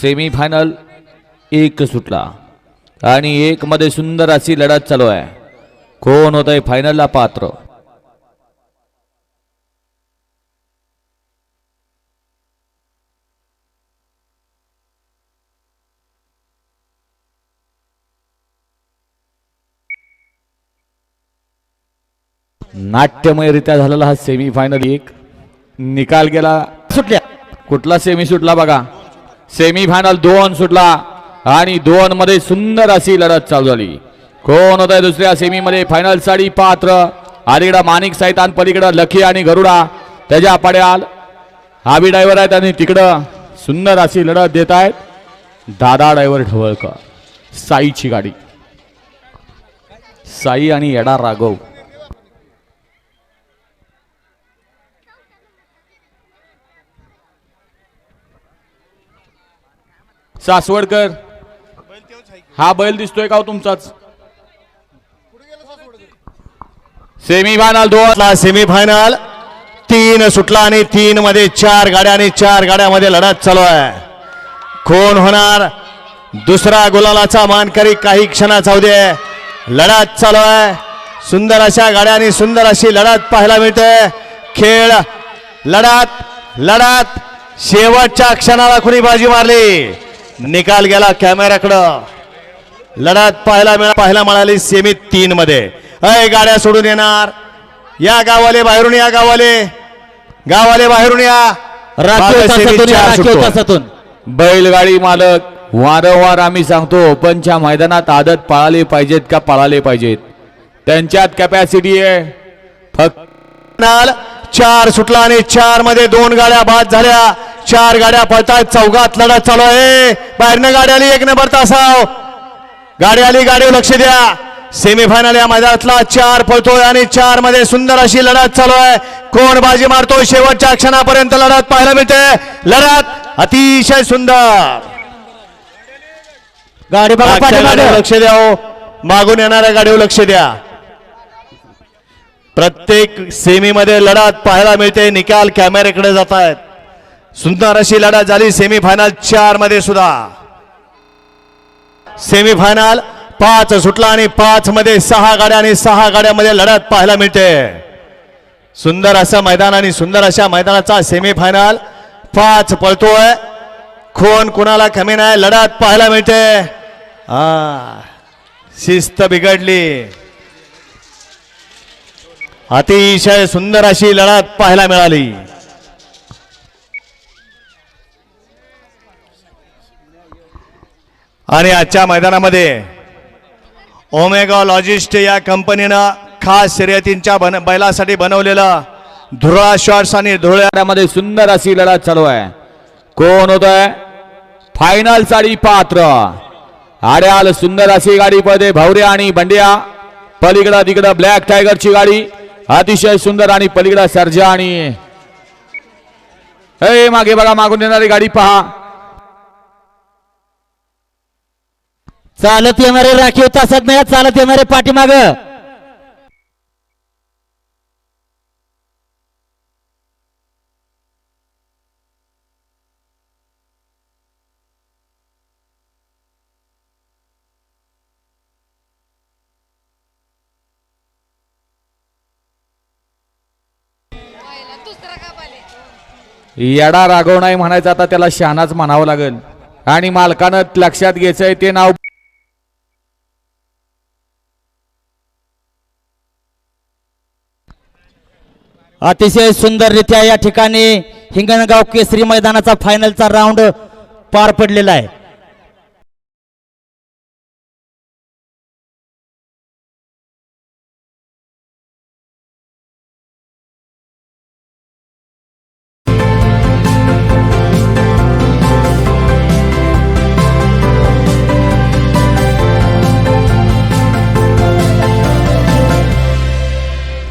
Semifinal एक सुटला. आणि एक मध्ये सुंदर अशी लढत चालू आहे. कोण होत आहे फायनलला पात्र? नाट्यमयरित्या झालेला हा सेमीफायनल एक. निकाल गेला. सुटल्या. कुठला सेमी सुटला बघा. सेमीफायनल दोन सुटला आणि दोन मध्ये सुंदर अशी लढत चालू झाली. कोण होत आहे दुसऱ्या सेमी मध्ये फायनल साडी पात्र. अलीकडं माणिक सैतान पलीकडं लखी आणि गरुडा. त्याच्या पड्याल. हाबी ड्रायव्हर आहेत आणि तिकडं. सुंदर अशी लढत देत आहेत. दादा ड्रायव्हर ढवळकर. साईची गाडी. साई आणि येडा राघव. सासवडकर. हा बैल दिसतोय का हो तुमचाच? सेमीफायनल दोन. सेमीफायनल. तीन सुटला आणि तीन मध्ये चार गाड्या आणि चार गाड्यामध्ये लढत चालू आहे. कोण होणार? दुसरा गुलालाचा मानकरी काही क्षणाचा दे. लढत चालू आहे. सुंदर अशा गाड्या आणि सुंदर अशी लढत पाहायला मिळते. खेळ लढत लढत. शेवटच्या क्षणाला कुणी बाजी मारली. निकाल गेला कॅमेऱ्याकडं. लढत पाहायला मिळा पाहायला मिळाली सेमी तीन मध्ये. अय गाड्या सोडून येणार. या गावाले बाहेरून या गावाले गावाले बाहेरून या. राखीव बैलगाडी मालक वारंवार आम्ही सांगतो ओपनच्या मैदानात आदत पाळाले पाहिजेत का पाळाले पाहिजेत? त्यांच्यात कॅपॅसिटी आहे. फक्त चार सुटला आणि चारमध्ये दोन गाड्या बाद झाल्या. चार गाड्या पळतायत चौघात लढत चालू आहे. बाहेरनं गाडी आली एक नंबर तासाव. गाडी आली गाडीवर लक्ष द्या. सेमीफायनल या मैदानातला चार पळतोय आणि चारमध्ये सुंदर अशी लढत चालू आहे. कोण बाजी मारतोय शेवटच्या क्षणापर्यंत लढत पाहायला मिळते. लढत अतिशय सुंदर. गाडी गाडीवर. लक्ष द्या हो. मागून येणाऱ्या गाडीवर लक्ष द्या. प्रत्येक सेमीमध्ये लढत पाहायला मिळते. निकाल कॅमेऱ्याकडे जात आहेत सुंदर अशी लढा झाली. सेमीफायनल चारमध्ये सुद्धा. सेमीफायनल पाच सुटला आणि पाच मध्ये सहा गाड्या आणि सहा गाड्यामध्ये लढत पाहायला मिळते. सुंदर असं मैदान आणि सुंदर अशा मैदानाचा सेमीफायनल पाच पळतोय. कोण कुणाला कमी नाही लढत पाहायला मिळते. हा शिस्त बिघडली. अतिशय सुंदर अशी लढत पाहायला मिळाली. आणि आजच्या मैदानामध्ये ओमेगा लॉजिस्ट या कंपनीनं खास शर्यतींच्या बन बैलासाठी बनवलेलं धुरळा शॉर्ट्स आणि धुळ्यामध्ये सुंदर अशी लढत चालू आहे. कोण होत आहे फायनल साडी पात्र. आड्याल सुंदर अशी गाडी पळते. भावऱ्या आणि बंड्या. पलीकडं तिकडं ब्लॅक टायगरची गाडी. अतिशय सुंदर आणि पलीकडं सर्जा आणि हे मागे बघा मागून येणारी गाडी पहा. चालत येणारे राखीव तासात नाही चालत येणारे पाठीमाग. दुसरा का येडा राघव नाही म्हणायचं आता त्याला शहाणाच म्हणावं लागेल. आणि मालकानं लक्षात घ्यायचंय ते नाव अतिशय सुंदररित्या या ठिकाणी हिंगणगाव केसरी मैदानाचा फायनलचा राऊंड पार पडलेला आहे.